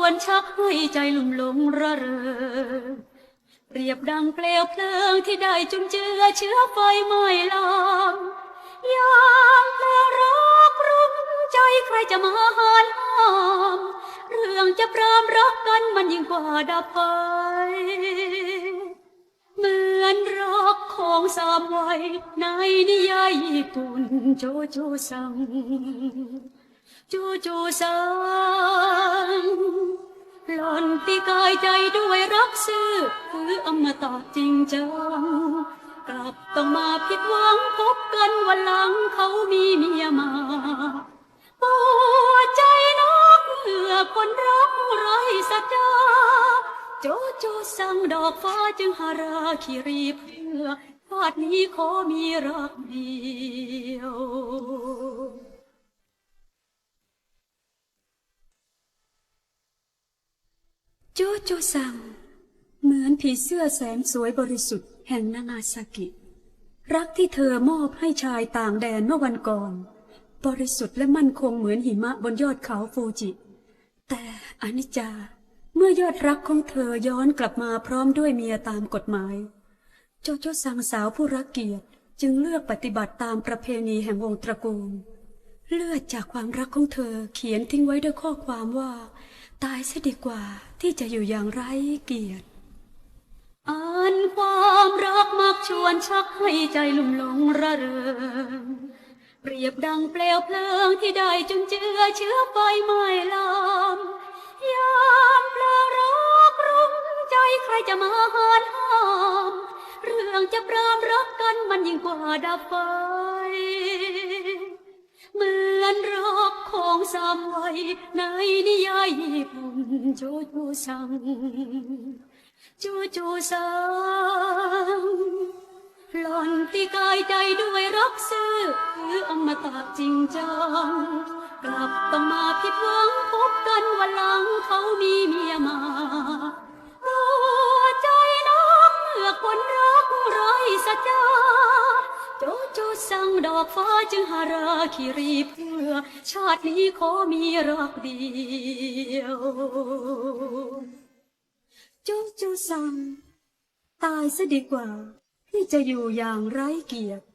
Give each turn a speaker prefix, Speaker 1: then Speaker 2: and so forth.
Speaker 1: วนชักให้ใจลุ่มหลงระเริงเปรียบดังเปลวเพลิงที่ได้จุนเจือเชื้อไฟไหม้ลามยามเพลิงรักรุมใจใครจะมาหานห้าม เรื่องจะปรามรักกันมันยิ่งกว่าดับไฟเหมือนรักของสามวัยในนิยายญี่ปุ่นโจโจซังโจโจซัง หล่อนตีกายใจด้วยรักซื่อคืออมตะจริงจัง กลับต้องมาผิดหวังพบกันวันหลังเขามีเมียมาปวดใจนักเมื่อคนรักไร้สัจจาโจโจสั่งดอกฟ้าจึงหาราคิรีเพื่อชาตินี้ขอมีรักดี โจโจซัง เหมือนผีเสื้อแสนสวยบริสุทธิ์แห่งนางาซากิ รักที่เธอมอบให้ชายต่างแดนเมื่อวันก่อน บริสุทธิ์และมั่นคงเหมือนหิมะบนยอดเขาฟูจิ แต่อนิจจา เมื่อยอดรักของเธอย้อนกลับมาพร้อมด้วยเมียตามกฎหมาย โจโจซังสาวผู้รักเกียรติจึงเลือกปฏิบัติตามประเพณีแห่งวงตระกูล เลือดจากความรักของเธอเขียนทิ้งไว้ด้วยข้อความว่า ตายเสียดีกว่าที่จะอยู่อย่างไร้เกียรติอ่านความรักมักชวนชักให้ใจลุ่มหลงระเริง เปรียบดังเปลวเพลิงที่ได้จุนเจือเชื้อไฟไหม้ลามยามเพลิงรักรุมใจใครจะมาหานห้าม เรื่องจะปรามรักกันมันยิ่งกว่าดับไฟเหมือนรัก ของสามวัยในนิยายญี่ปุ่นโจโจซังจูจูสังหล่อนที่กายใจด้วยรักซื่อคืออมตะจริงจัง กลับต้องมาผิดหวังพบ สั่งดอกฟ้าจึงหาราคิรีเพื่อ ชาตินี้ขอมีรักเดียวจูจูซังตายซะดีกว่า ที่จะอยู่อย่างไร้เกียรติ